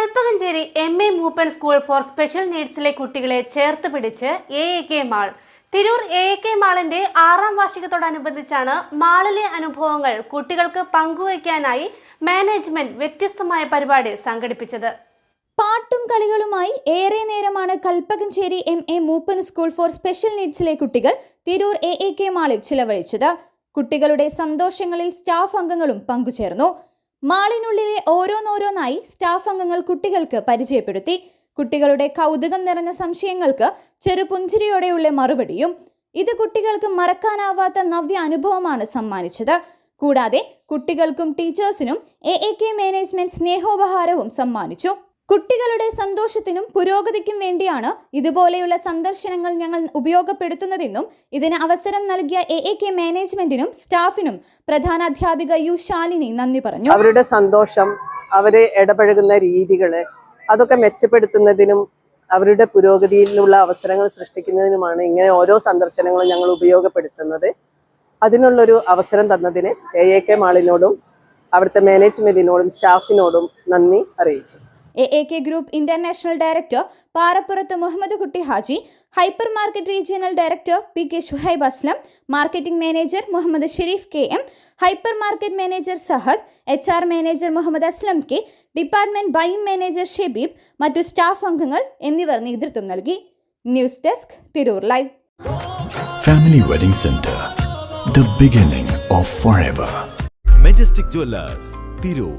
Kalpakanchery M A Moopan school for special നീഡ്സിലെ കുട്ടികളെ ചേർത്ത് പിടിച്ച് A A K mall. Tirur A A K മാളിന്റെ ആറാം വാർഷികത്തോടനുബന്ധിച്ചാണ് മാളിലെ അനുഭവങ്ങൾ കുട്ടികൾക്ക് പങ്കുവയ്ക്കാനായി മാനേജ്മെന്റ് വ്യത്യസ്തമായ പരിപാടി സംഘടിപ്പിച്ചത്. പാട്ടും കളികളുമായി ഏറെ നേരമാണ് Kalpakanchery M A Moopan school for special നീഡ്സിലെ കുട്ടികൾ തിരൂർ എ എ കെ മാളിൽ ചിലവഴിച്ചത്. കുട്ടികളുടെ സന്തോഷങ്ങളിൽ സ്റ്റാഫ് അംഗങ്ങളും പങ്കുചേർന്നു. മാളിനുള്ളിലെ ഓരോന്നോരോന്നായി സ്റ്റാഫ് അംഗങ്ങൾ കുട്ടികൾക്ക് പരിചയപ്പെടുത്തി. കുട്ടികളുടെ കൗതുകം നിറഞ്ഞ സംശയങ്ങൾക്ക് ചെറുപുഞ്ചിരിയോടെയുള്ള മറുപടിയും ഇത് കുട്ടികൾക്ക് മറക്കാനാവാത്ത നവ്യ അനുഭവമാണ് സമ്മാനിച്ചത്. കൂടാതെ കുട്ടികൾക്കും ടീച്ചേഴ്സിനും എ എ കെ മാനേജ്മെന്റ് സ്നേഹോപഹാരവും സമ്മാനിച്ചു. കുട്ടികളുടെ സന്തോഷത്തിനും പുരോഗതിക്കും വേണ്ടിയാണ് ഇതുപോലെയുള്ള സന്ദർശനങ്ങൾ ഞങ്ങൾ ഉപയോഗപ്പെടുത്തുന്നതെന്നും ഇതിന് അവസരം നൽകിയ എ എ കെ മാനേജ്മെന്റിനും സ്റ്റാഫിനും പ്രധാന അധ്യാപിക യു ശാലിനി നന്ദി പറഞ്ഞു. അവരുടെ സന്തോഷം അവരെ ഇടപഴകുന്ന രീതികൾ അതൊക്കെ മെച്ചപ്പെടുത്തുന്നതിനും അവരുടെ പുരോഗതിയിലുള്ള അവസരങ്ങൾ സൃഷ്ടിക്കുന്നതിനുമാണ് ഇങ്ങനെ ഓരോ സന്ദർശനങ്ങളും ഞങ്ങൾ ഉപയോഗപ്പെടുത്തുന്നത്. അതിനുള്ളൊരു അവസരം തന്നതിന് എ എ കെ മാളിനോടും അവിടുത്തെ മാനേജ്മെന്റിനോടും സ്റ്റാഫിനോടും നന്ദി അറിയിക്കുന്നു. A A K group international director Parappurath Muhammad Kutty Haji hypermarket regional director P K Shuhaib Aslam marketing manager Muhammad Sherif K M hypermarket manager Sahad H R manager Muhammad Aslam K department ബൈം manager Shebeeb മറ്റു staff അംഗങ്ങൾ എന്നിവർ നേതൃത്വം നൽകി. News desk Tirur live. Family wedding centre the beginning of forever majestic jewellers Tirur.